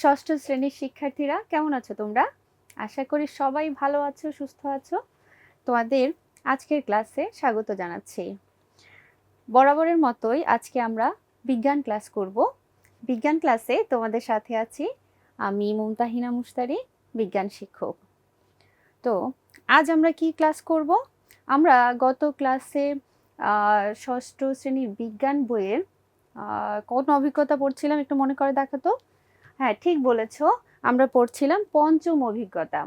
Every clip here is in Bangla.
ষষ্ঠ শ্রেণির শিক্ষার্থীরা, কেমন আছো তোমরা? আশা করি সবাই ভালো আছো, সুস্থ আছো। তোমাদের আজকের ক্লাসে স্বাগত জানাচ্ছি। বরাবরের মতোই আজকে আমরা বিজ্ঞান ক্লাস করব। বিজ্ঞান ক্লাসে তোমাদের সাথে আছি আমি, মুমতাহিনা মুস্তারি বিজ্ঞান শিক্ষক। তো, আজ আমরা কি ক্লাস করব? আমরা গত ক্লাসে ষষ্ঠ শ্রেণির বিজ্ঞান বইয়ের কোন অভিজ্ঞতা পড়ছিলাম একটু মনে করে দেখাতো? হ্যাঁ ঠিক বলেছ। আমরা পড়ছিলাম পঞ্চম অভিজ্ঞতা।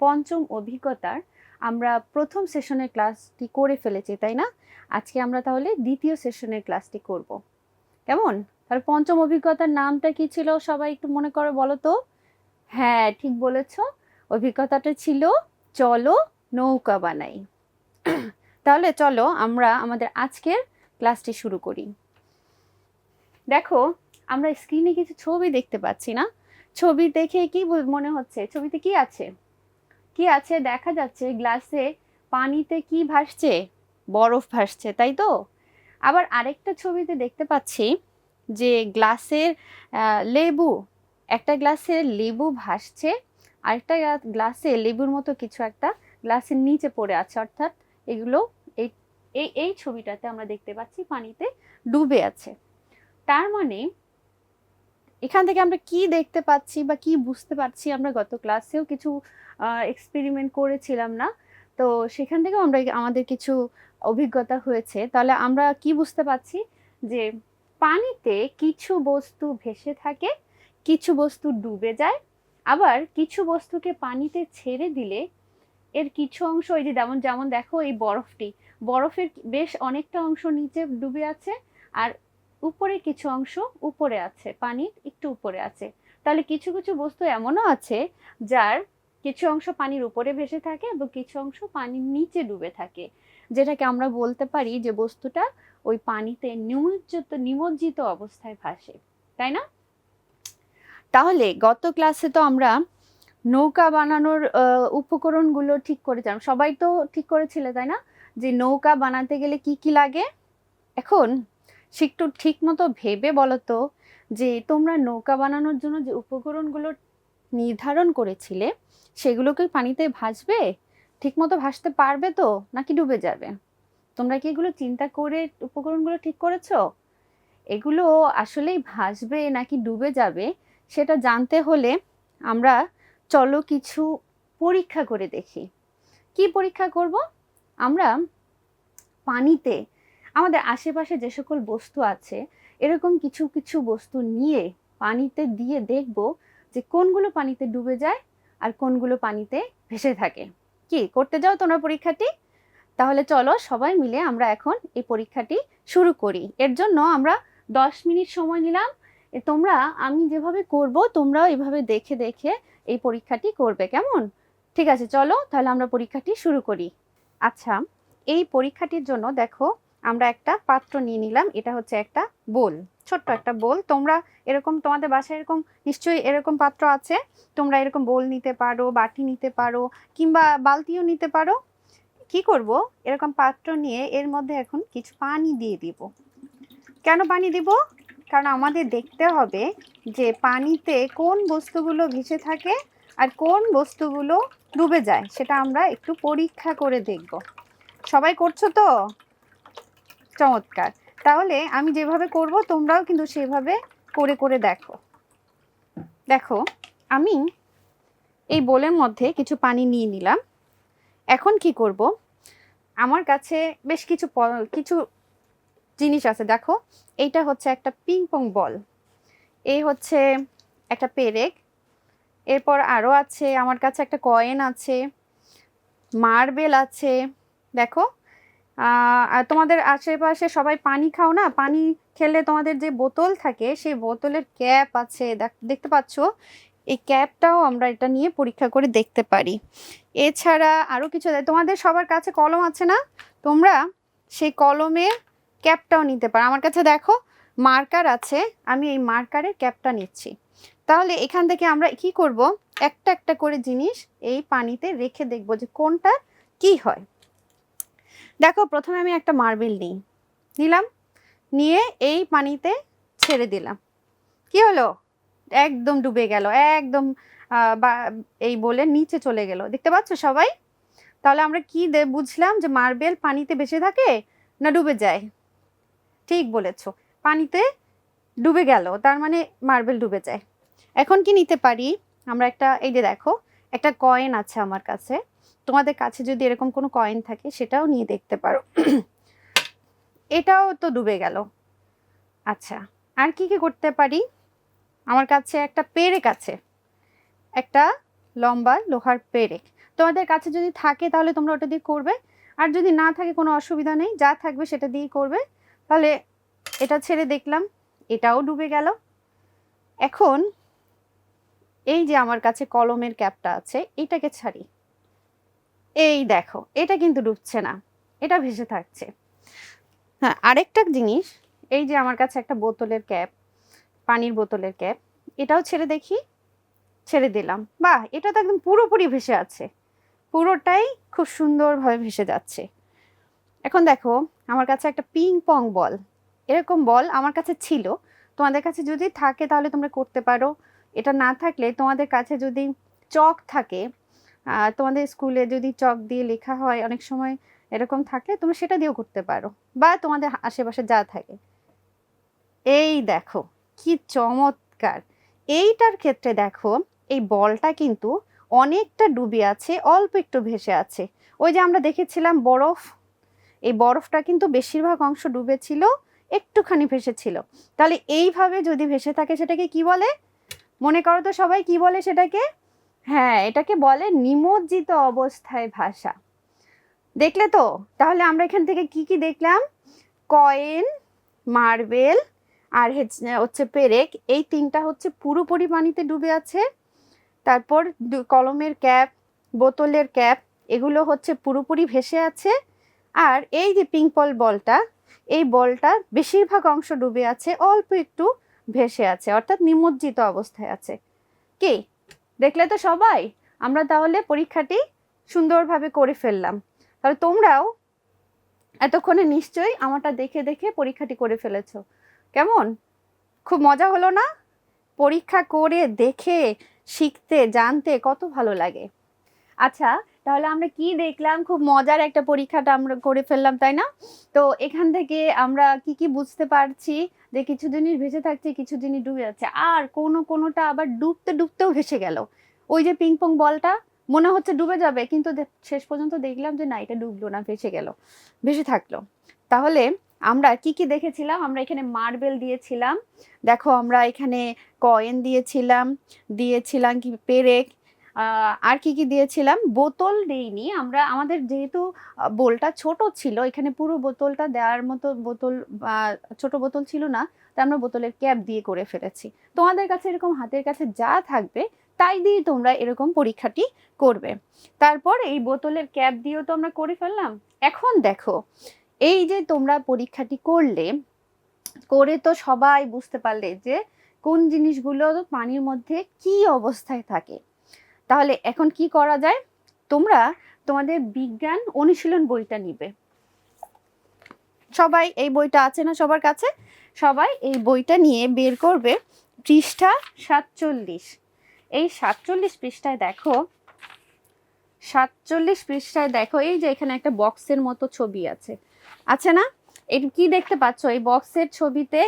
পঞ্চম অভিজ্ঞতার আমরা প্রথম সেশনের ক্লাসটি করে ফেলেছি, তাই না? আজকে আমরা তাহলে দ্বিতীয় সেশনের ক্লাসটি করব। কেমন? তাহলে পঞ্চম অভিজ্ঞতার নামটা কি ছিল সবাই একটু মনে করে বলো তো? হ্যাঁ ঠিক বলেছ। অভিজ্ঞতাটা ছিল, চলো নৌকা বানাই। তাহলে চলো আমরা আমাদের আজকের ক্লাসটি শুরু করি। দেখো আমরা স্ক্রিনে কিছু ছবি দেখতে পাচ্ছি না। ছবি দেখে কি মনে হচ্ছে? ছবিতে কি আছে? কি আছে? দেখা যাচ্ছে গ্লাসে পানিতে কি ভাসছে? বরফ ভাসছে, তাই তো? আবার আরেকটা ছবিতে দেখতে পাচ্ছি যে গ্লাসের লেবু, একটা গ্লাসে লেবু ভাসছে, আরেকটা গ্লা- গ্লাসে লেবুর মতো কিছু একটা গ্লাসের নিচে পড়ে আছে, অর্থাৎ এগুলো এই এই ছবিটাতে আমরা দেখতে পাচ্ছি পানিতে ডুবে আছে। তার মানে এখান থেকে আমরা কি দেখতে পাচ্ছি বা কি বুঝতে পারছি আমরা গত ক্লাসেও কিছু এক্সপেরিমেন্ট করেছিলাম না। তো সেখান থেকেও আমরা আমাদের কিছু অভিজ্ঞতা হয়েছে। তাহলে আমরা কি বুঝতে পারছি? যে পানিতে কিছু বস্তু ভেসে থাকে, কিছু বস্তু ডুবে যায়, আবার কিছু বস্তুকে পানিতে ছেড়ে দিলে এর কিছু অংশ, এই যে যেমন যেমন দেখো এই বরফটি, বরফের বেশ অনেকটা অংশ নিচে ডুবে আছে, আর উপরে কিছু অংশ উপরে আছে পানির একটু উপরে আছে। তাহলে কিছু কিছু বস্তু এমনও আছে যার কিছু অংশ পানির উপরে ভেসে থাকে এবং কিছু অংশ পানির নিচে ডুবে থাকে। যেটাকে আমরা বলতে পারি যে বস্তুটা ওই পানিতে নিমজ্জিত নিমজ্জিত অবস্থায় ভাসে। তাই না? তাহলে গত ক্লাসে তো আমরা নৌকা বানানোর উপকরণগুলো ঠিক করেছিলাম। সবাই তো ঠিক করেছিলে, তাই না? যে নৌকা বানাতে গেলে কি কি লাগে? এখন একটু ঠিক মতো ভেবে বলো তো যে তোমরা নৌকা বানানোর জন্য যে উপকরণগুলো নির্ধারণ করেছিলে, সেগুলো কি পানিতে ভাসবে? ঠিক মতো ভাসতে পারবে তো, নাকি ডুবে যাবে? তোমরা কি এগুলো চিন্তা করে উপকরণগুলো ঠিক করেছ? এগুলো আসলেই ভাসবে নাকি ডুবে যাবে, সেটা জানতে হলে আমরা চলো কিছু পরীক্ষা করে দেখি। কি পরীক্ষা করব? আমরা পানিতে আমাদের আশেপাশে যে সকল বস্তু আছে, এরকম কিছু কিছু বস্তু নিয়ে পানিতে দিয়ে দেখব যে কোনগুলো পানিতে ডুবে যায় আর কোনগুলো পানিতে ভেসে থাকে। কি, করতে যাও তোমরা পরীক্ষাটি? তাহলে চলো সবাই মিলে আমরা এখন এই পরীক্ষাটি শুরু করি। এর জন্য আমরা দশ মিনিট সময় নিলাম। তোমরা, আমি যেভাবে করব, তোমরাও এভাবে দেখে দেখে এই পরীক্ষাটি করবে, কেমন? ঠিক আছে, চলো তাহলে আমরা পরীক্ষাটি শুরু করি। আচ্ছা এই পরীক্ষাটির জন্য দেখো আমরা একটা পাত্র নিয়ে নিলাম, এটা হচ্ছে একটা বোল, ছোট্ট একটা বোল। তোমরা এরকম, তোমাদের বাসায় এরকম, নিশ্চয়ই এরকম পাত্র আছে। তোমরা এরকম বোল নিতে পারো, বাটি নিতে পারো, কিংবা বালতিও নিতে পারো। কি করব? এরকম পাত্র নিয়ে এর মধ্যে এখন কিছু পানি দিয়ে দিব। কেন পানি দিব? কারণ আমাদের দেখতে হবে যে পানিতে কোন বস্তুগুলো ভেসে থাকে আর কোন বস্তুগুলো ডুবে যায়, সেটা আমরা একটু পরীক্ষা করে দেখব। সবাই করছ তো? চমৎকার। তাহলে আমি যেভাবে করব, তোমরাও কিন্তু সেভাবে করে করে দেখো। দেখো, আমি এই বোলের মধ্যে কিছু পানি নিয়ে নিলাম। এখন কি করব? আমার কাছে বেশ কিছু কিছু জিনিস আছে। দেখো, এইটা হচ্ছে একটা পিং পং বল এই হচ্ছে একটা পেরেক। এরপর আরও আছে, আমার কাছে একটা কয়েন আছে। মার্বেল আছে। দেখো তোমাদের আশেপাশে সবাই পানি খাও না? পানি খেলে তোমাদের যে বোতল থাকে, সেই বোতলের ক্যাপ আছে। দেখ- দেখতে পাচ্ছ? এই ক্যাপটাও আমরা এটা নিয়ে পরীক্ষা করে দেখতে পারি। এছাড়া আরও কিছু। তোমাদের সবার কাছে কলম আছে না? তোমরা সেই কলমের ক্যাপটাও নিতে পারো। আমার কাছে দেখো, মার্কার আছে। আমি এই মার্কারের ক্যাপটা নিচ্ছি। তাহলে এখান থেকে আমরা কি করব? একটা একটা করে জিনিস এই পানিতে রেখে দেখব যে কোনটা কি হয়। দেখো, প্রথমে আমি একটা মার্বেল নিই। নিলাম, নিয়ে এই পানিতে ছেড়ে দিলাম। কি হলো? একদম ডুবে গেল, একদম এই বলে নিচে চলে গেল। দেখতে পাচ্ছ সবাই? তাহলে আমরা কি বুঝলাম যে মার্বেল পানিতে বেঁচে থাকে না ডুবে যায়? ঠিক বলেছ, পানিতে ডুবে গেল, তার মানে মার্বেল ডুবে যায়। এখন কি নিতে পারি? আমরা একটা, এই যে দেখো, একটা কয়েন আছে আমার কাছে। তোমাদের কাছে যদি এরকম কোনো কয়েন থাকে, সেটাও নিয়ে দেখতে পারো। এটাও তো ডুবে গেল। আচ্ছা আর কি কি করতে পারি? আমার কাছে একটা পেরেক আছে। একটা লম্বা লোহার পেরেক। তোমাদের কাছে যদি থাকে, তাহলে তোমরা ওটা দিয়ে করবে। আর যদি না থাকে, কোনো অসুবিধা নেই, যা থাকবে সেটা দিয়েই করবে। তাহলে এটা ছেড়ে দেখলাম, এটাও ডুবে গেল। এখন এই যে আমার কাছে কলমের ক্যাপটা আছে, এটাকে ছাড়ি। এই দেখো, এটা কিন্তু ডুবছে না, এটা ভেসে থাকছে। হ্যাঁ আরেকটা জিনিস, এই যে আমার কাছে একটা বোতলের ক্যাপ, পানির বোতলের ক্যাপ, এটাও ছেড়ে দেখি, ছেড়ে দিলাম। বাহ, এটা তো একদম পুরোপুরি ভেসে আছে, পুরোটাই খুব সুন্দরভাবে ভেসে যাচ্ছে। এখন দেখো, আমার কাছে একটা পিং পং বল এরকম বল আমার কাছে ছিল, তোমাদের কাছে যদি থাকে তাহলে তোমরা করতে পারো, এটা না থাকলে তোমাদের কাছে যদি চক থাকে তোমাদের স্কুলে যদি চক দিয়ে লেখা হয়, অনেক সময় এরকম থাকলে তুমি সেটা দিয়েও করতে পারো। বা তোমাদের আশেপাশে যা থাকে। এই দেখো, কি চমৎকার। এইটার ক্ষেত্রে দেখো, এই বলটা কিন্তু অনেকটা ডুবে আছে, অল্প একটু ভেসে আছে। ওই যে আমরা দেখেছিলাম বরফ, এই বরফটা কিন্তু বেশিরভাগ অংশ ডুবেছিল একটুখানি ভেসেছিল তাহলে এইভাবে যদি ভেসে থাকে, সেটাকে কি বলে? মনে করো তো সবাই কি বলে সেটাকে? হ্যাঁ এটাকে বলে নিমজ্জিত অবস্থায় ভাষা। দেখলে তো? তাহলে আমরা এখান থেকে কি কি দেখলাম? কয়েন, মার্বেল, আর হেচ- হচ্ছে পেরেক। এই তিনটা হচ্ছে পুরোপুরি পানিতে ডুবে আছে। তারপর কলমের ক্যাপ, বোতলের ক্যাপ, এগুলো হচ্ছে পুরোপুরি ভেসে আছে। আর এই যে পিঙ্পল বলটা, এই বলটা বেশিরভাগ অংশ ডুবে আছে, অল্প একটু ভেসে আছে, অর্থাৎ নিমজ্জিত অবস্থায় আছে। কি? দেখলে তো সবাই। আমরা তাহলে পরীক্ষাটি সুন্দরভাবে করে ফেললাম। তাহলে তোমরাও এতক্ষণে নিশ্চয়ই আমারটা দেখে দেখে পরীক্ষাটি করে ফেলেছ। কেমন? খুব মজা হলো না? পরীক্ষা করে দেখে, শিখতে, জানতে কত ভালো লাগে। আচ্ছা তাহলে আমরা কি দেখলাম? খুব মজার একটা পরীক্ষাটা আমরা করে ফেললাম, তাই না? তো এখান থেকে আমরা কি কি বুঝতে পারছি যে কিছু জিনিস ভেসে থাকছে কিছু জিনিস ডুবে যাচ্ছে। আর কোনো কোনোটা আবার ডুবতে ডুবতেও ভেসে গেল। ওই যে পিং পং বলটা মনে হচ্ছে ডুবে যাবে, কিন্তু শেষ পর্যন্ত দেখলাম যে না, এটা ডুবলো না, ভেসে গেল, ভেসে থাকল। তাহলে আমরা কি কি দেখেছিলাম? আমরা এখানে মার্বেল দিয়েছিলাম। দেখো আমরা এখানে কয়েন দিয়েছিলাম দিয়েছিলাম কি, পেরেক আর কি কি দিয়েছিলাম? বোতল দেইনি। আমরা, আমাদের যেহেতু বোলটা ছোট ছিল, এখানে পুরো বোতলটা দেওয়ার মতো বোতল ছোট বোতল ছিল না তাই আমরা বোতলের ক্যাপ দিয়ে করে ফেলেছি। তোমাদের কাছে এরকম হাতের কাছে যা থাকবে, তাই দিয়ে তোমরা এরকম পরীক্ষাটি করবে। তারপর এই বোতলের ক্যাপ দিয়েও তো আমরা করে ফেললাম। এখন দেখো, এই যে তোমরা পরীক্ষাটি করলে, করে তো সবাই বুঝতে পারলে যে কোন জিনিসগুলো পানির মধ্যে কি অবস্থায় থাকে। তাহলে এখন কি করা যায়? তোমরা তোমাদের বিজ্ঞান অনুশীলন বইটা নিবে। সবাই এই বইটা আছে না সবার কাছে? সবাই এই বইটা নিয়ে বের করবে পৃষ্ঠা সাতচল্লিশ। এই সাতচল্লিশ পৃষ্ঠায় দেখো, সাতচল্লিশ পৃষ্ঠায় দেখো, এই যে এখানে একটা বক্সের মতো ছবি আছে। আছে না? এর কি দেখতে পাচ্ছ? এই বক্সের ছবিতে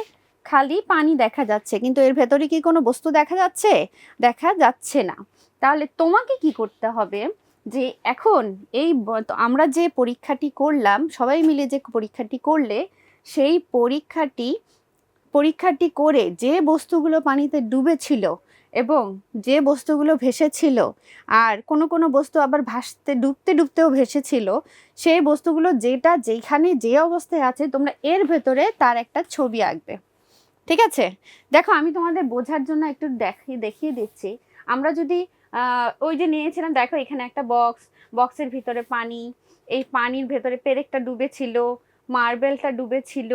খালি পানি দেখা যাচ্ছে, কিন্তু এর ভেতরে কি কোনো বস্তু দেখা যাচ্ছে? দেখা যাচ্ছে না। তাহলে তোমাকে কি করতে হবে যে এখন এই আমরা যে পরীক্ষাটি করলাম, সবাই মিলে যে পরীক্ষাটি করলে সেই পরীক্ষাটি পরীক্ষাটি করে যে বস্তুগুলো পানিতে ডুবেছিল এবং যে বস্তুগুলো ভেসেছিল আর কোনো কোনো বস্তু আবার ভাসতে, ডুবতে, ডুবতেও ভেসেছিল, সেই বস্তুগুলো যেটা যেখানে যে অবস্থায় আছে, তোমরা এর ভেতরে তার একটা ছবি আঁকবে। ঠিক আছে? দেখো, আমি তোমাদের বোঝার জন্য একটু দেখিয়ে দেখিয়ে দিচ্ছি। আমরা যদি ওই যে নিয়েছিলাম, দেখো এখানে একটা বক্স বক্সের ভিতরে পানি, এই পানির ভেতরে পেরেকটা ডুবেছিল, মার্বেলটা ডুবেছিল,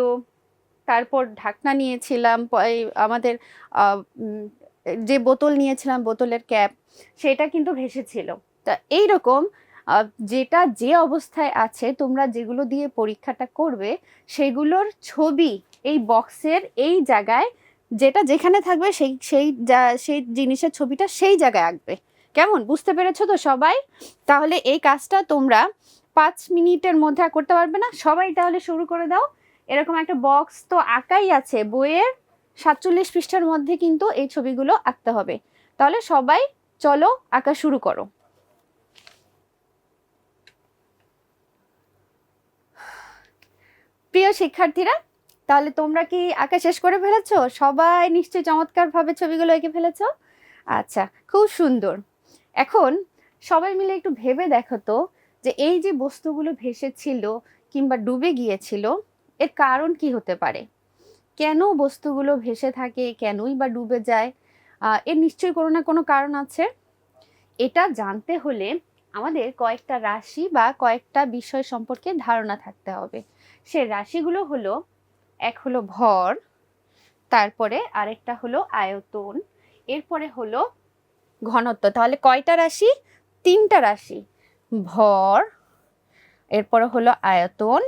তারপর ঢাকনা নিয়েছিলাম আমাদের যে বোতল নিয়েছিলাম, বোতলের ক্যাপ, সেটা কিন্তু ভেসেছিল। তা এইরকম যেটা যে অবস্থায় আছে, তোমরা যেগুলো দিয়ে পরীক্ষাটা করবে, সেগুলোর ছবি এই বক্সের এই জায়গায়, যেটা যেখানে থাকবে, সেই সেই সেই জিনিসের ছবিটা সেই জায়গায় আঁকবে। কেমন? বুঝতে পেরেছ তো সবাই? তাহলে এই কাজটা তোমরা পাঁচ মিনিটের মধ্যে করতে পারবে না। সবাই তাহলে শুরু করে দাও। এরকম একটা বক্স তো আঁকাই আছে। বইয়ের সাতচল্লিশ পৃষ্ঠার মধ্যে কিন্তু এই ছবিগুলো আঁকতে হবে। তাহলে সবাই চলো আঁকা শুরু করো। প্রিয় শিক্ষার্থীরা, তাহলে তোমরা কি আঁকা শেষ করে ফেলেছো? সবাই নিশ্চয়ই চমৎকারভাবে ছবিগুলো এঁকে ফেলেছো? আচ্ছা খুব সুন্দর। এখন সবাই মিলে একটু ভেবে দেখো তো যে এই যে বস্তুগুলো ভেসেছিল কিংবা ডুবে গিয়েছিল, এর কারণ কি হতে পারে? কেন বস্তুগুলো ভেসে থাকে? কেনই বা ডুবে যায়? এর নিশ্চয়ই কোনো না কোনো কারণ আছে। এটা জানতে হলে আমাদের কয়েকটা রাশি বা কয়েকটা বিষয় সম্পর্কে ধারণা থাকতে হবে। সে রাশিগুলো হলো, এক হলো ভর, তারপরে আরেকটা হলো আয়তন, এরপরে হলো ঘনত্ব। তাহলে কয়টা রাশি? তিনটা রাশি। ভর, এরপর হলো আয়তন,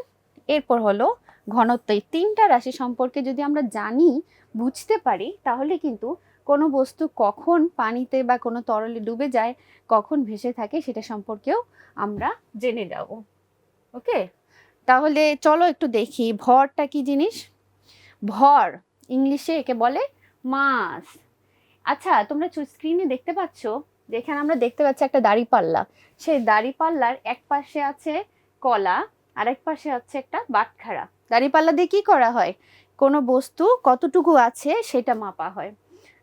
এরপর হলো ঘনত্ব। এই তিনটা রাশি সম্পর্কে যদি আমরা জানি, বুঝতে পারি, তাহলে কিন্তু কোনো বস্তু কখন পানিতে বা কোনো তরলে ডুবে যায়, কখন ভেসে থাকে, সেটা সম্পর্কেও আমরা জেনে যাব ওকে? তাহলে চলো একটু দেখি, ভরটা কি জিনিস? ভর, ইংলিশে একে বলে মাস। আচ্ছা তোমরা স্ক্রিনে দেখতে পাচ্ছ? যেখানে আমরা দেখতে পাচ্ছি একটা দাড়িপাল্লা সেই দাড়িপাল্লার এক পাশে আছে কলা, আর এক পাশে আছে একটা বাটখারা। দাড়িপাল্লা দিয়ে কি করা হয়? কোনো বস্তু কতটুকু আছে সেটা মাপা হয়।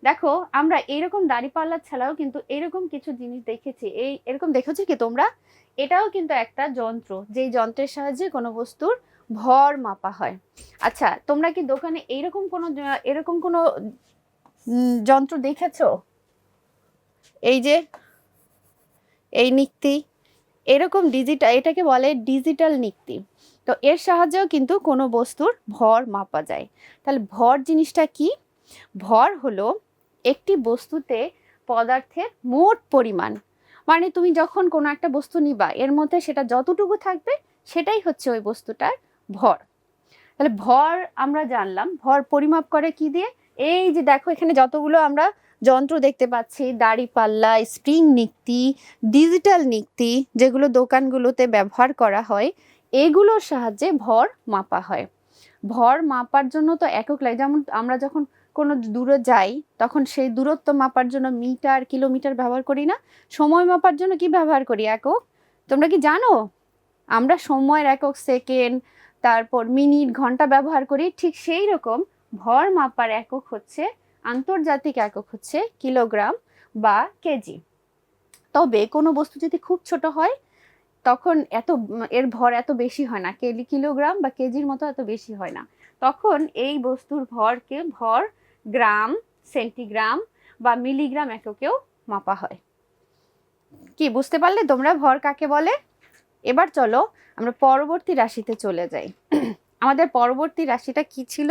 দেখো, আমরা এরকম দাড়িপাল্লা ছাড়াও কিন্তু এরকম কিছু জিনিস দেখেছি। এই এরকম দেখেছ কি তোমরা? এটাও কিন্তু একটা যন্ত্র, যেই যন্ত্রের সাহায্যে কোনো বস্তুর ভর মাপা হয়। আচ্ছা তোমরা কি দোকানে এইরকম কোনো, এরকম কোনো যন্ত্র দেখেছ? এই যে, এই নিক্তি, এরকম ডিজিটাল, এটাকে বলে ডিজিটাল নিক্তি। তো এর সাহায্যেও কিন্তু কোনো বস্তুর ভর মাপা যায়। তাহলে ভর জিনিসটা কি? ভর হলো একটি বস্তুতে পদার্থের মোট পরিমাণ। মানে তুমি যখন কোনো একটা বস্তু নিবা, এর মধ্যে সেটা যতটুকু থাকবে, সেটাই হচ্ছে ওই বস্তুটার ভর। তাহলে ভর আমরা জানলাম, ভর পরিমাপ করে কি দিয়ে? এই যে দেখো, এখানে যতগুলো আমরা যন্ত্র দেখতে পাচ্ছি, দাড়ি পাল্লা, স্প্রিং নিক্তি, ডিজিটাল নিক্তি, যেগুলো দোকানগুলোতে ব্যবহার করা হয়, এগুলোর সাহায্যে ভর মাপা হয়। ভর মাপার জন্য তো একক লাগে, যেমন আমরা যখন কোনো দূরে যাই, তখন সেই দূরত্ব মাপার জন্য মিটার, কিলোমিটার ব্যবহার করি না। সময় মাপার জন্য কি ব্যবহার করি, একক? তোমরা কি জানো? আমরা সময়ের একক সেকেন্ড, তারপর মিনিট, ঘণ্টা ব্যবহার করি, ঠিক সেই রকম ভর মাপার একক হচ্ছে, আন্তর্জাতিক একক হচ্ছে কিলোগ্রাম বা কেজি। তবে কোনো বস্তু যদি খুব ছোট হয়, তখন এত, এর ভর এত বেশি হয় না। কেলি, কিলোগ্রাম বা কেজির মতো এত বেশি হয় না। তখন এই বস্তুর ভরকে ভর গ্রাম, সেন্টিগ্রাম বা মিলিগ্রাম এককেও মাপা হয়। কি, বুঝতে পারলে তোমরা ভর কাকে বলে? এবার চলো আমরা পরবর্তী রাশিতে চলে যাই। আমাদের পরবর্তী রাশিটা কি ছিল?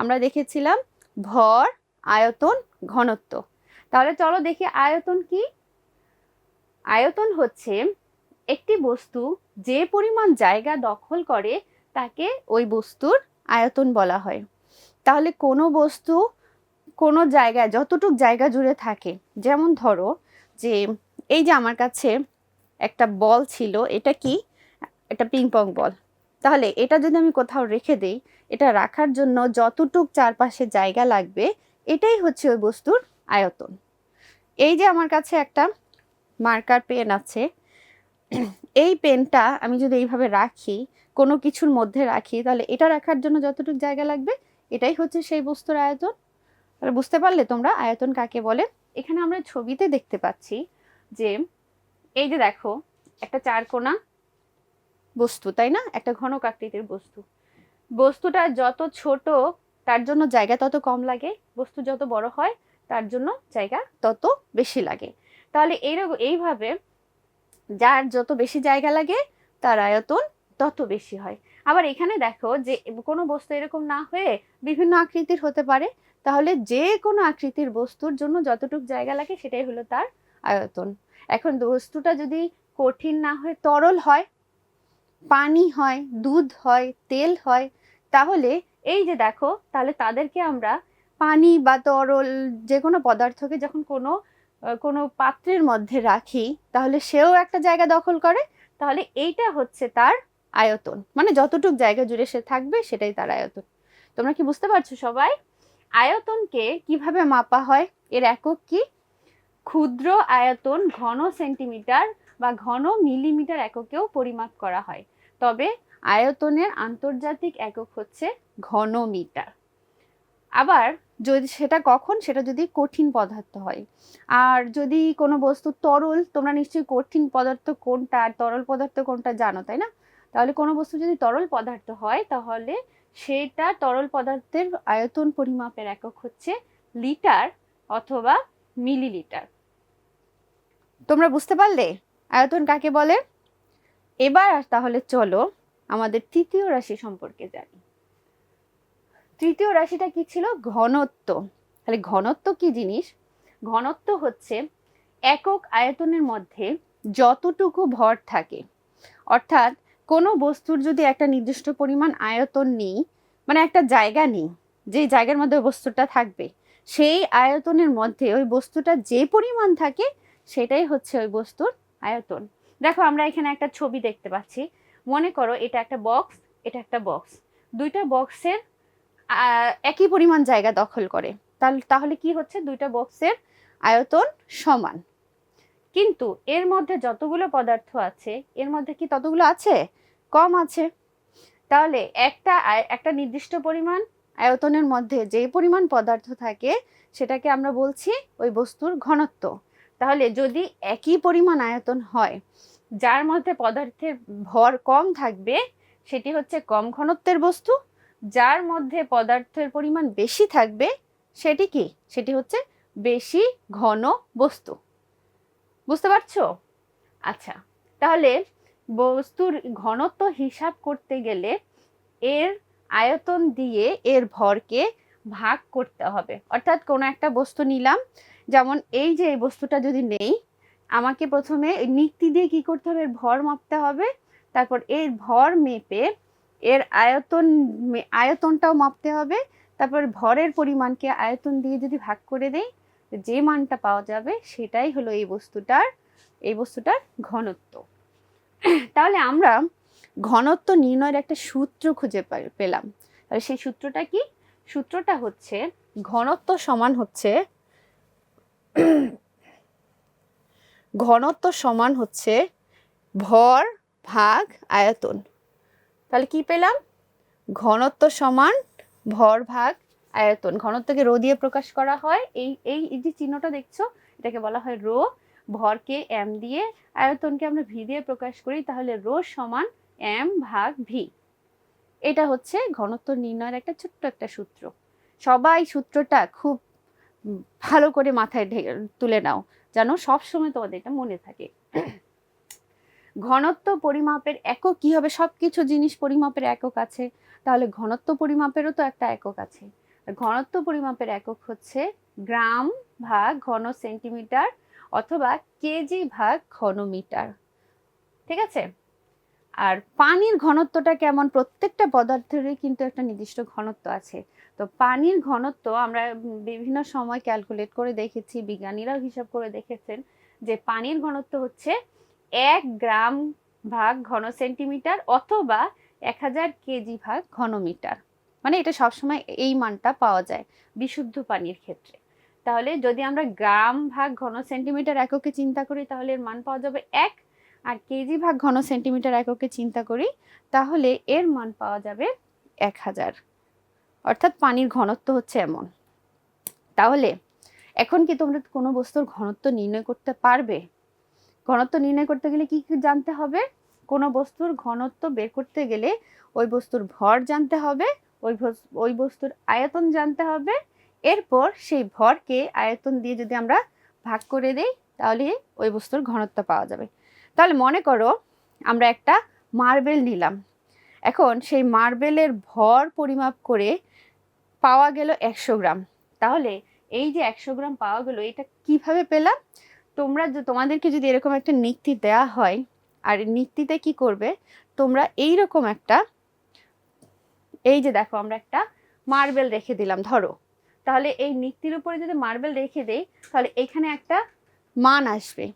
আমরা দেখেছিলাম ভর, আয়তন, ঘনত্ব। তাহলে চলো দেখি আয়তন কি? আয়তন হচ্ছে একটি বস্তু যে পরিমাণ জায়গা দখল করে তাকে ওই বস্তুর আয়তন বলা হয়। তাহলে কোনো বস্তু কোনো জায়গায় যতটুক জায়গা জুড়ে থাকে, যেমন ধরো যে এই যে আমার কাছে একটা বল ছিল, এটা কি? একটা পিং পং বল তাহলে এটা যদি আমি কোথাও রেখে দেই, এটা রাখার জন্য যতটুক চারপাশে জায়গা লাগবে, এটাই হচ্ছে ওই বস্তুর আয়তন। এই যে আমার কাছে একটা মার্কার পেন আছে, এই পেনটা আমি যদি এইভাবে রাখি, কোনো কিছুর মধ্যে রাখি, তাহলে এটা রাখার জন্য যতটুকু জায়গা লাগবে, এটাই হচ্ছে সেই বস্তুর আয়তন। তাহলে বুঝতে পারলে তোমরা আয়তন কাকে বলে? এখানে আমরা ছবিতে দেখতে পাচ্ছি যে, এই যে দেখো, একটা চারকোনা বস্তু, তাই না? একটা ঘনক আকৃতির বস্তু। বস্তুটা যত ছোট, তার জন্য জায়গা তত কম লাগে। বস্তু যত বড় হয়, তার জন্য জায়গা তত বেশি লাগে। তাহলে এইরকম এইভাবে যার যত বেশি জায়গা লাগে, তার আয়তন তত বেশি হয়। আবার এখানে দেখো যে, কোনো বস্তু এরকম না হয়ে বিভিন্ন আকৃতির হতে পারে। তাহলে যে কোনো আকৃতির বস্তুর জন্য যতটুকু জায়গা লাগে, সেটাই হলো তার আয়তন। এখন বস্তুটা যদি কঠিন না হয় তরল হয় পানি হয়, দুধ হয়, তেল হয়, তাহলে এই যে দেখো, তাহলে তাদেরকে আমরা পানি বা তরল যে কোনো পদার্থকে যখন কোনো কোনো পাত্রের মধ্যে রাখি, তাহলে সেও একটা জায়গা দখল করে, তাহলে এইটা হচ্ছে তার আয়তন। মানে যতটুক জায়গা জুড়ে সে থাকবে, সেটাই তার আয়তন। তোমরা কি বুঝতে পারছ সবাই? আয়তনকে কীভাবে মাপা হয়? এর একক কি? ক্ষুদ্র আয়তন ঘন সেন্টিমিটার বা ঘন মিলিমিটার এককেও পরিমাপ করা হয়। তবে আয়তনের আন্তর্জাতিক একক হচ্ছে ঘনমিটার। আবার যদি সেটা কখন? সেটা যদি কঠিন পদার্থ হয়। আর যদি কোনো বস্তু তরল, তোমরা নিশ্চয়ই কঠিন পদার্থ কোনটা আর তরল পদার্থ কোনটা জানো, তাই না? তাহলে কোনো বস্তু যদি তরল পদার্থ হয়, তাহলে সেটা তরল পদার্থের আয়তন পরিমাপের একক হচ্ছে লিটার অথবা মিলিলিটার। তোমরা বুঝতে পারলে? আয়তন কাকে বলে? এবার তাহলে চলো আমাদের তৃতীয় রাশি সম্পর্কে জানি। তৃতীয় রাশিটা কি ছিল? ঘনত্ব। তাহলে ঘনত্ব কি জিনিস? ঘনত্ব হচ্ছে একক আয়তনের মধ্যে যতটুকু ভর থাকে। অর্থাৎ কোনো বস্তুর যদি একটা নির্দিষ্ট পরিমাণ আয়তন নেই মানে একটা জায়গা নেই, যে জায়গার মধ্যে ওই বস্তুটা থাকবে, সেই আয়তনের মধ্যে ওই বস্তুটা যে পরিমাণ থাকে, সেটাই হচ্ছে ওই বস্তুর আয়তন। দেখো, আমরা এখানে একটা ছবি দেখতে পাচ্ছি। মনে করো এটা একটা বক্স এটা একটা বক্স দুইটা বক্সের একই পরিমাণ জায়গা দখল করে। তাহলে কি হচ্ছে? দুইটা বক্সের আয়তন সমান। কিন্তু এর মধ্যে যতগুলো পদার্থ আছে, এর মধ্যে কি ততগুলো আছে? কম আছে। তাহলে একটা একটা নির্দিষ্ট পরিমাণ আয়তনের মধ্যে যে পরিমাণ পদার্থ থাকে, সেটাকে আমরা বলছি ওই বস্তুর ঘনত্ব। তাহলে যদি একই পরিমাণ আয়তন হয় যার মধ্যে পদার্থের ভর কম থাকবে, সেটি হচ্ছে কম ঘনত্বের বস্তু। যার মধ্যে পদার্থের পরিমাণ বেশি থাকবে, সেটি কি? সেটি হচ্ছে বেশি ঘন বস্তু। বুঝতে পারছ? আচ্ছা তাহলে বস্তুর ঘনত্ব হিসাব করতে গেলে এর আয়তন দিয়ে এর ভরকে ভাগ করতে হবে। অর্থাৎ কোনো একটা বস্তু নিলাম, যেমন এই যে এই বস্তুটা যদি নেই আমাকে প্রথমে নিক্তি দিয়ে কি করতে হবে? এর ভর মাপতে হবে। তারপর এর ভর মেপে এর আয়তন আয়তনটাও মাপতে হবে। তারপর ভরের পরিমাণকে আয়তন দিয়ে যদি ভাগ করে দেই যে মানটা পাওয়া যাবে সেটাই হলো এই বস্তুটার এই বস্তুটার ঘনত্ব। তাহলে আমরা ঘনত্ব নির্ণয়ের একটা সূত্র খুঁজে পেলাম। তাহলে সেই সূত্রটা কি? সূত্রটা হচ্ছে, ঘনত্ব সমান হচ্ছে ঘনত্ব সমান হচ্ছে ভর ভাগ আয়তন। তাহলে কি পেলাম? ঘনত্ব সমান ভর ভাগ আয়তন। ঘনত্বকে রো দিয়ে প্রকাশ করা হয়। এই এই যে চিহ্নটা দেখছ, এটাকে বলা হয় রো। ভরকে এম দিয়ে আয়তনকে আমরা ভি দিয়ে প্রকাশ করি, তাহলে রো সমান এম ভাগ ভি এটা হচ্ছে ঘনত্ব নির্ণয়ের একটা ছোট্ট একটা সূত্র। সবাই সূত্রটা খুব ভালো করে মাথায় তুলে নাও। যেন সবসময় তোমাদের এটা মনে থাকে। ঘনত্ব পরিমাপের একক কি হবে সবকিছু জিনিস পরিমাপের একক আছে? তাহলে ঘনত্ব পরিমাপেরও তো একটা একক আছে। ঘনত্ব পরিমাপের একক হচ্ছে গ্রাম ভাগ ঘন সেন্টিমিটার অথবা কেজি ভাগ ঘনমিটার। ঠিক আছে? আর পানির ঘনত্বটা কেমন? প্রত্যেকটা পদার্থেরই কিন্তু একটা নির্দিষ্ট ঘনত্ব আছে। তো পানির ঘনত্ব আমরা বিভিন্ন সময় ক্যালকুলেট করে দেখেছি, বিজ্ঞানীরাও হিসাব করে দেখেছেন যে পানির ঘনত্ব হচ্ছে এক গ্রাম ভাগ ঘন সেন্টিমিটার অথবা এক হাজার কেজি ভাগ ঘনমিটার। মানে এটা সবসময় এই মানটা পাওয়া যায় বিশুদ্ধ পানির ক্ষেত্রে। তাহলে যদি আমরা গ্রাম ভাগ ঘন সেন্টিমিটার এককে চিন্তা করি, তাহলে এর মান পাওয়া যাবে এক। আর কেজি ভাগ ঘন সেন্টিমিটার এককে চিন্তা করি, তাহলে এর মান পাওয়া যাবে এক হাজার। অর্থাৎ পানির ঘনত্ব হচ্ছে এমন। তাহলে এখন কি তোমরা কোনো বস্তুর ঘনত্ব নির্ণয় করতে পারবে? ঘনত্ব নির্ণয় করতে গেলে কি কি জানতে হবে? কোনো বস্তুর ঘনত্ব বের করতে গেলে ওই বস্তুর ভর জানতে হবে, ওই ওই বস্তুর আয়তন জানতে হবে। এরপর সেই ভরকে আয়তন দিয়ে যদি আমরা ভাগ করে দেই, তাহলে ওই বস্তুর ঘনত্ব পাওয়া যাবে। তাহলে মনে করো আমরা একটা মার্বেল নিলাম। এখন সেই মার্বেলের ভর পরিমাপ করে পাওয়া গেল একশো গ্রাম। তাহলে এই যে একশো গ্রাম পাওয়া গেল, এটা কীভাবে পেলাম? তোমরা তোমাদেরকে যদি এরকম একটা নিক্তি দেয়া হয়, আর নিক্তিতে কি করবে? তোমরা এই রকম একটা, এই যে দেখো আমরা একটা মার্বেল রেখে দিলাম, ধরো। তাহলে এই নিক্তির উপরে যদি মার্বেল রেখে দেই, তাহলে এখানে একটা মান আসবে।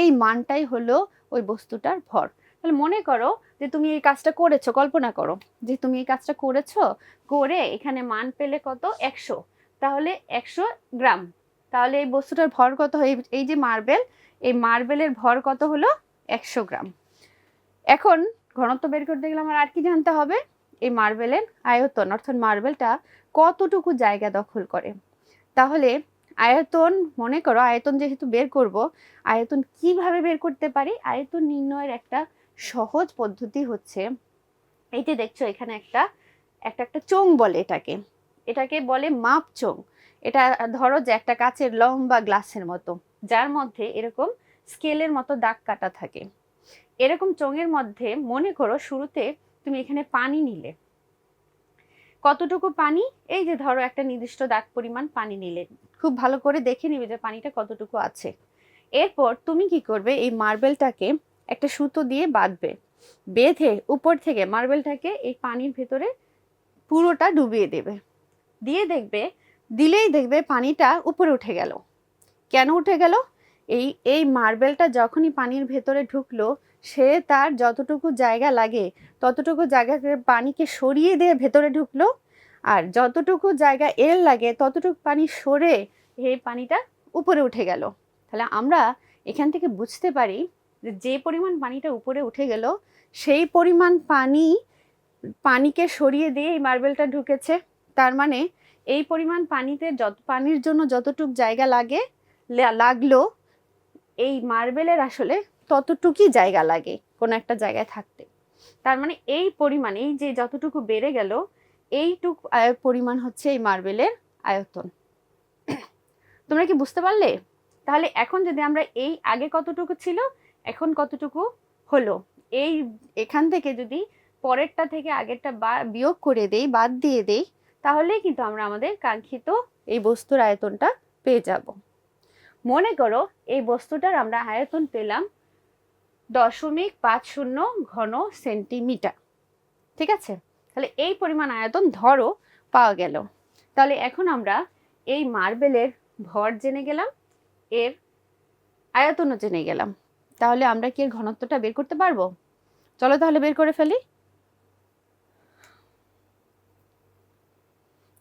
এই মানটাই হলো ওই বস্তুটার ভর। তাহলে মনে করো যে তুমি এই কাজটা করেছ, কল্পনা করো যে তুমি এই কাজটা করেছ, করে এখানে মান পেলে কত? একশো। তাহলে একশো গ্রাম। তাহলে এই বস্তুটার ভর কত? এই যে মার্বেল, এই মার্বেলের ভর কত হলো? একশো গ্রাম। এখন ঘনত্ব বের করতে গেলে আমার আর কি জানতে হবে? এই মার্বেলের আয়তন, অর্থাৎ মার্বেলটা কতটুকু জায়গা দখল করে? তাহলে আয়তন, মনে করো আয়তন যেহেতু বের করব, আয়তন কীভাবে বের করতে পারি? আয়তন নির্ণয়ের একটা সহজ পদ্ধতি হচ্ছে, এই দেখছ এখানে একটা একটা একটা চোং বলে এটাকে। এটাকে বলে মাপ চোং এটা ধরো যে একটা কাচের লম্বা গ্লাসের মতো, যার মধ্যে এরকম স্কেলের মতো দাগ কাটা থাকে। এরকম চোঙের মধ্যে মনে করো শুরুতে তুমি এখানে পানি নিলে। কতটুকু পানি? এই যে ধরো একটা নির্দিষ্ট দাগ পরিমাণ পানি নিলে। খুব ভালো করে দেখে নিবে যে পানিটা কতটুকু আছে। এরপর তুমি কি করবে, এই মার্বেলটাকে একটা সুতো দিয়ে বাঁধবে। বেঁধে উপর থেকে মার্বেলটাকে এই পানির ভেতরে পুরোটা ডুবিয়ে দেবে। দিয়ে দেখবে, দিলেই দেখবে পানিটা উপরে উঠে গেল। কেন উঠে গেল? এই এই মার্বেলটা যখনই পানির ভেতরে ঢুকলো, সে তার যতটুকু জায়গা লাগে, ততটুকু জায়গাকে পানিকে সরিয়ে দিয়ে ভেতরে ঢুকলো। আর যতটুকু জায়গা এর লাগে, ততটুকু পানি সরে এই পানিটা উপরে উঠে গেল। তাহলে আমরা এখান থেকে বুঝতে পারি যে পরিমাণ পানিটা উপরে উঠে গেল, সেই পরিমাণ পানি, পানিকে সরিয়ে দিয়ে এই মার্বেলটা ঢুকেছে। তার মানে এই পরিমাণ পানিতে যত, পানির জন্য যতটুক জায়গা লাগে লাগল, এই মার্বেলের আসলে ততটুকুই জায়গা লাগে কোনো একটা জায়গায় থাকতে। তার মানে এই পরিমাণ, এই যে যতটুকু বেড়ে গেল, এইটুক পরিমাণ হচ্ছে এই মার্বেলের আয়তন। তোমরা কি বুঝতে পারলে? তাহলে এখন যদি আমরা এই আগে কতটুকু ছিল এখন কতটুকু হলো? এই এখান থেকে যদি পরেরটা থেকে আগেরটা বা বিয়োগ করে দেই, বাদ দিয়ে দেই, তাহলেই কিন্তু আমরা আমাদের কাঙ্ক্ষিত এই বস্তুর আয়তনটা পেয়ে যাব। মনে করো এই বস্তুটার আমরা আয়তন পেলাম দশমিক পাঁচ শূন্য ঘন সেন্টিমিটার। ঠিক আছে? তাহলে এই পরিমাণ আয়তন ধরো, পাওয়া গেল। তাহলে এখন আমরা এই মার্বেলের ভর জেনে গেলাম, এর আয়তনও জেনে গেলাম। তাহলে আমরা কি এর ঘনত্বটা বের করতে পারব? চলো তাহলে বের করে ফেলি।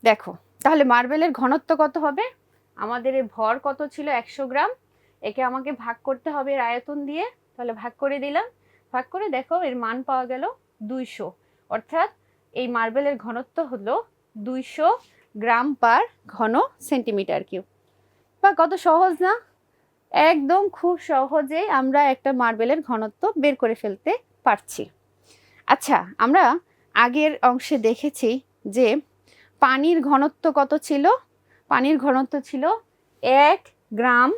দেখো, তাহলে মার্বেলের ঘনত্ব কত হবে? আমাদের এর ভর কত ছিল একশো গ্রাম? একে আমাকে ভাগ করতে হবে এর আয়তন দিয়ে। তাহলে ভাগ করে দিলাম। ভাগ করে দেখো এর মান পাওয়া গেল দুইশো। অর্থাৎ এই মার্বেলের ঘনত্ব হলো দুইশো গ্রাম পার ঘন সেন্টিমিটার কিউব। বা কত সহজ না? একদম খুব সহজে আমরা একটা মার্বেলের ঘনত্ব বের করে ফেলতে পারছি। আচ্ছা আমরা আগের অংশে দেখেছি যে পানির ঘনত্ব কত ছিল? পানির ঘনত্ব ছিল এক গ্রাম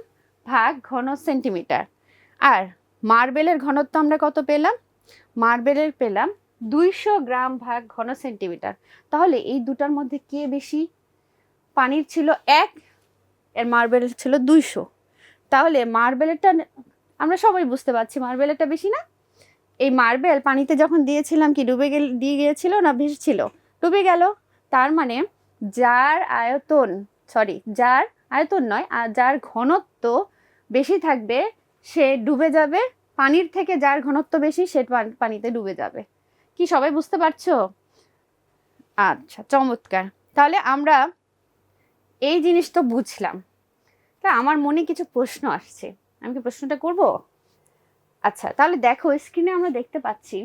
ভাগ ঘন সেন্টিমিটার। আর মার্বেলের ঘনত্ব আমরা কত পেলাম? মার্বেলের পেলাম দুইশো গ্রাম ভাগ ঘন সেন্টিমিটার। তাহলে এই দুটার মধ্যে কে বেশি? পানির ছিল এক, এর মার্বেলের ছিল দুইশো। তাহলে মার্বেলেরটা আমরা সবাই বুঝতে পারছি মার্বেলেরটা বেশি না? এই মার্বেল পানিতে যখন দিয়েছিলাম কি ডুবে গেল দিয়ে গিয়েছিল না ভেসেছিল? ডুবে গেল। তার মানে যার আয়তন সরি যার আয়তন নয়, আর যার ঘনত্ব বেশি থাকবে, সে ডুবে যাবে। পানির থেকে যার ঘনত্ব বেশি, সে পানিতে ডুবে যাবে। কি সবাই বুঝতে পারছ? আচ্ছা চমৎকার। তাহলে আমরা এই জিনিস তো বুঝলাম। তা আমার মনে কিছু প্রশ্ন আসছে। আমি কি প্রশ্নটা করব? আচ্ছা তাহলে দেখো স্ক্রিনে আমরা দেখতে পাচ্ছি,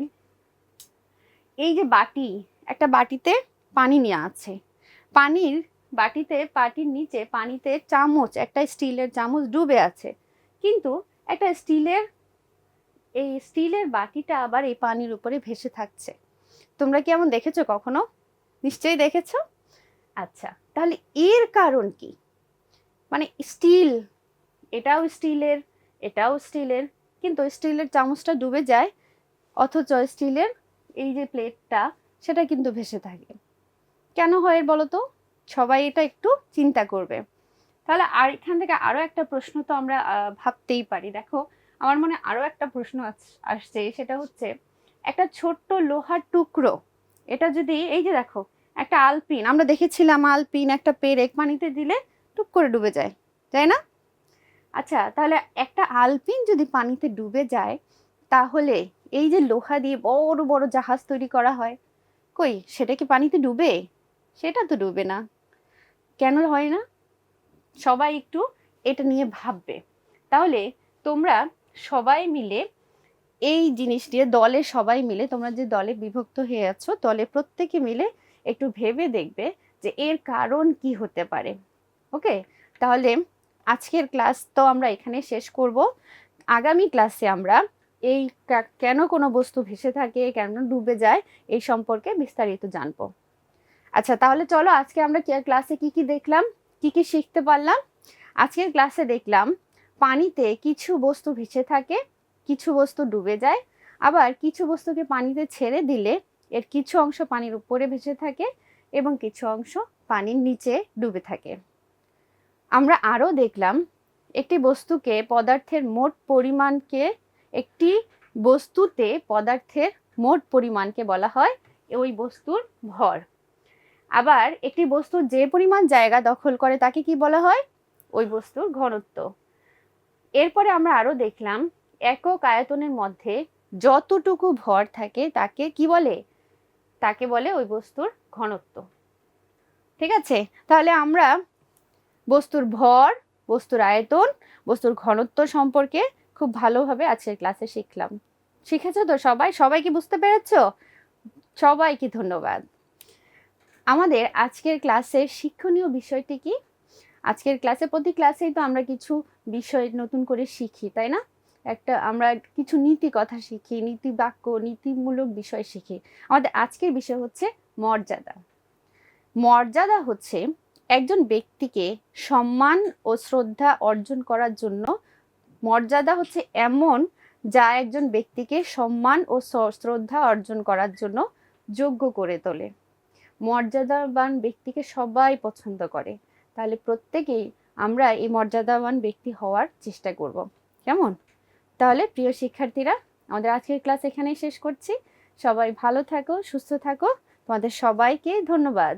এই যে বাটি, একটা বাটিতে পানি নেওয়া আছে। পানির বাটিতে পাটির নিচে পানিতে চামচ, একটা স্টিলের চামচ ডুবে আছে। কিন্তু একটা স্টিলের, এই স্টিলের বাটিটা আবার এই পানির উপরে ভেসে থাকছে। তোমরা কি এমন দেখেছ কখনো? নিশ্চয়ই দেখেছ? আচ্ছা তাহলে এর কারণ কি? মানে স্টিল এটাও স্টিলের এটাও স্টিলের কিন্তু স্টিলের চামচটা ডুবে যায়, অথচ স্টিলের এই যে প্লেটটা সেটা কিন্তু ভেসে থাকে। কেন হয় বলো তো সবাই এটা একটু চিন্তা করবে। তাহলে আর এখান থেকে আরও একটা প্রশ্ন তো আমরা ভাবতেই পারি। দেখো, আমার মনে আরও একটা প্রশ্ন আস- আসছে, সেটা হচ্ছে, একটা ছোট্ট লোহার টুকরো, এটা যদি, এই যে দেখো, একটা আলপিন, আমরা দেখেছিলাম আলপিন, একটা পেরেক পানিতে দিলে টুপ করে ডুবে যায়, তাই না? আচ্ছা তাহলে একটা আলপিন যদি পানিতে ডুবে যায়, তাহলে এই যে লোহা দিয়ে বড় বড় জাহাজ তৈরি করা হয়, কই সেটা কি পানিতে ডুবে? সেটা তো ডুবে না। কেন হয় না? সবাই একটু এটা নিয়ে ভাববে। তাহলে তোমরা সবাই মিলে এই জিনিস দিয়ে, দলে সবাই মিলে, তোমরা যে দলে বিভক্ত হয়ে আছো, দলে প্রত্যেকে মিলে একটু ভেবে দেখবে যে এর কারণ কি হতে পারে। ওকে তাহলে আজকের ক্লাস তো আমরা এখানে শেষ করব। আগামী ক্লাসে আমরা এই কেন কোনো বস্তু ভেসে থাকে, কেন ডুবে যায়, এই সম্পর্কে বিস্তারিত জানব। আচ্ছা তাহলে চলো আজকে আমরা ক্লাসে কি কি দেখলাম, কি কি শিখতে পারলাম? আজকের ক্লাসে দেখলাম পানিতে কিছু বস্তু ভেসে থাকে, কিছু বস্তু ডুবে যায়, আবার কিছু বস্তুকে পানিতে ছেড়ে দিলে এর কিছু অংশ পানির উপরে ভেসে থাকে এবং কিছু অংশ পানির নিচে ডুবে থাকে। আমরা আরও দেখলাম একটি বস্তুকে পদার্থের মোট পরিমাণকে, একটি বস্তুতে পদার্থের মোট পরিমাণকে বলা হয় ওই বস্তুর ভর। আবার একটি বস্তু যে পরিমাণ জায়গা দখল করে তাকে কি বলা হয়? ওই বস্তুর ঘনত্ব। এরপরে আমরা আরও দেখলাম একক আয়তনের মধ্যে যতটুকু ভর থাকে তাকে কি বলে? তাকে বলে ওই বস্তুর ঘনত্ব। ঠিক আছে? তাহলে আমরা বস্তুর ভর, বস্তুর আয়তন, বস্তুর ঘনত্ব সম্পর্কে খুব ভালোভাবে আজকের ক্লাসে শিখলাম। শিখেছো তো সবাই? সবাই কি বুঝতে পেরেছ? সবাইকে ধন্যবাদ। আমাদের আজকের ক্লাসের শিক্ষণীয় বিষয়টি কি? আজকের ক্লাসে প্রতি ক্লাসেই তো আমরা কিছু বিষয় নতুন করে শিখি, তাই না? একটা আমরা কিছু নীতি কথা শিখি, নীতি বাক্য, নীতিমূলক বিষয় শিখি। আমাদের আজকের বিষয় হচ্ছে মর্যাদা। মর্যাদা হচ্ছে একজন ব্যক্তিকে সম্মান ও শ্রদ্ধা অর্জন করার জন্য মর্যাদা হচ্ছে এমন যা একজন ব্যক্তিকে সম্মান ও শ্রদ্ধা অর্জন করার জন্য যোগ্য করে তোলে। মর্যাদাবান ব্যক্তিকে সবাই পছন্দ করে। তাহলে প্রত্যেকেই আমরা এই মর্যাদাবান ব্যক্তি হওয়ার চেষ্টা করব। কেমন? তাহলে প্রিয় শিক্ষার্থীরা, আমাদের আজকের ক্লাস এখানেই শেষ করছি। সবাই ভালো থাকো, সুস্থ থাকো। তোমাদের সবাইকে ধন্যবাদ।